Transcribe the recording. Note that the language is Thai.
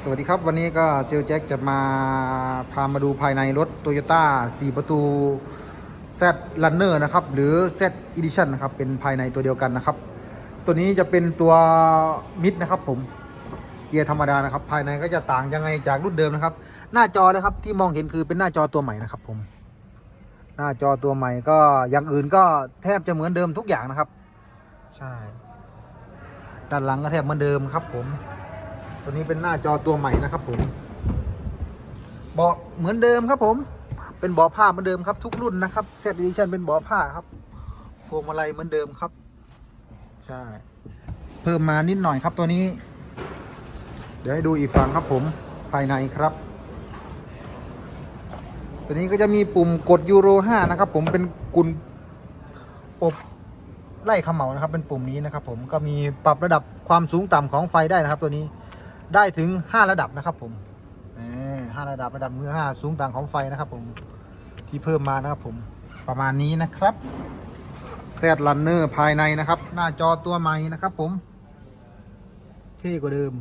สวัสดีครับวันนี้ก็เซลแจ็คจะมาพามาดูภายในรถ Toyota 4ประตู Z Runner นะครับ หรือ Z Edition นะครับ เป็นภายในตัวเดียวกันนะครับ ตัวนี้จะเป็นตัวมิดนะครับผมเกียร์ธรรมดานะครับ ภายในก็จะต่างยังไงจากรุ่นเดิมนะครับ หน้าจอนะครับที่มองเห็นคือเป็นหน้าจอตัวใหม่นะครับผม หน้าจอตัวใหม่ก็อย่างอื่นก็แทบจะเหมือนเดิมทุกอย่างนะครับ ใช่ ด้านหลังก็แทบเหมือนเดิมครับผม ตัวนี้เป็นหน้าจอตัวใหม่นะครับผมเบาะเหมือนเดิมครับผม เป็นเบาะผ้าเหมือนเดิมครับทุกรุ่นนะครับเซตดิชันเป็นเบาะผ้าครับพวงมาลัยเหมือนเดิมครับ ใช่ เพิ่มมานิดหน่อยครับตัวนี้ เดี๋ยวให้ดูอีกฝั่งครับผมภายในครับ ตัวนี้ก็จะมีปุ่มกดยูโร5นะครับผมเป็นกุญอบไล่เขมเหลานะครับ เป็นปุ่มนี้นะครับ ผมก็มีปรับระดับความสูงต่ำของไฟได้นะครับ ตัวนี้ ได้ถึง 5 ระดับนะครับผมห้าระดับระดับมือห้าสูงต่างของไฟนะครับผมที่เพิ่มมานะครับผมประมาณนี้นะครับแซดลันเนอร์ภายในนะครับ หน้าจอตัวใหม่นะครับผม เท่กว่าเดิม